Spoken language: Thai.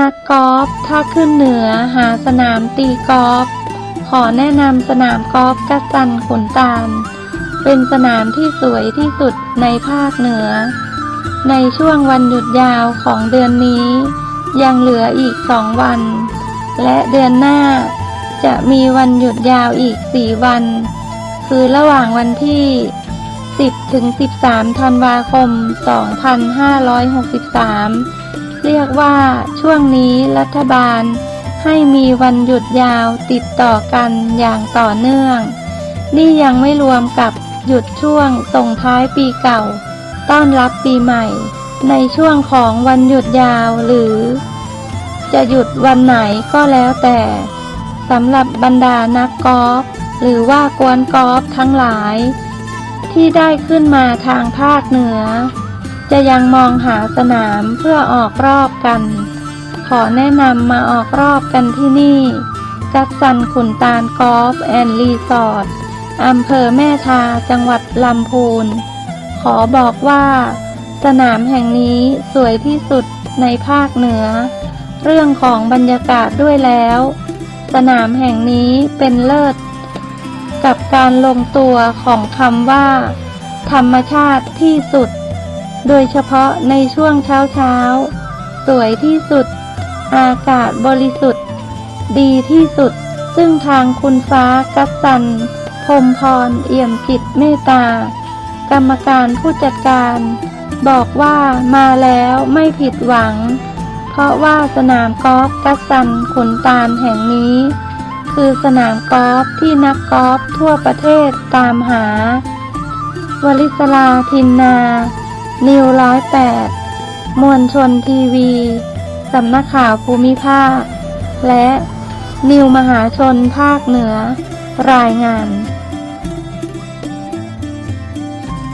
นักกอล์ฟถ้าขึ้นเหนือหาสนามตีกอล์ฟขอแนะนำสนามกอล์ฟกัสซันขุนตาล เป็นสนามที่สวยที่สุดในภาคเหนือ ในช่วงวันหยุดยาวของเดือนนี้ ยังเหลืออีกสองวัน และเดือนหน้า จะมีวันหยุดยาวอีกสี่วัน คือระหว่างวันที่ 10 ถึง 13 ธันวาคม 2563 เรียกว่าช่วงนี้รัฐบาล ให้มีวันหยุดยาวติดต่อกันอย่างต่อเนื่อง นี่ยังไม่รวมกับหยุดช่วงส่งท้ายปีเก่า ต้อนรับปีใหม่ ในช่วงของวันหยุดยาวหรือ จะหยุดวันไหนก็แล้วแต่สำหรับบรรดานักกอล์ฟหรือว่ากวนกอล์ฟทั้งหลาย ที่ได้ขึ้นมาทางภาคเหนือ จะยังมองหาสนามเพื่อออกรอบกัน ขอแนะนำมาออกรอบกันที่นี่กัสซันขุนตาลกอล์ฟแอนด์รีสอร์ทอำเภอแม่ทาจังหวัดลำพูน ขอบอกว่า สนามแห่งนี้สวยที่สุดในภาคเหนือ เรื่องของบรรยากาศด้วยแล้ว สนามแห่งนี้เป็นเลิศ กับการลงตัวของคำว่า ธรรมชาติที่สุด โดยเฉพาะในช่วงเช้าเช้า สวยที่สุด อากาศบริสุทธิ์ ดีที่สุด ซึ่งทางคุณฟ้ากัสสันพรมพร เอี่ยมจิตเมตตา กรรมการผู้จัดการ บอกว่ามาแล้วไม่ผิดหวัง เพราะว่าสนามกอล์ฟกัสสันขุนตาลแห่งนี้ คือสนามกอล์ฟที่นักกอล์ฟทั่วประเทศตามหาวลิศลาทินนา นิวร้อยแปดมวลชนทีวี สำนักข่าวภูมิภาค และนิวมหาชนภาคเหนือ รายงาน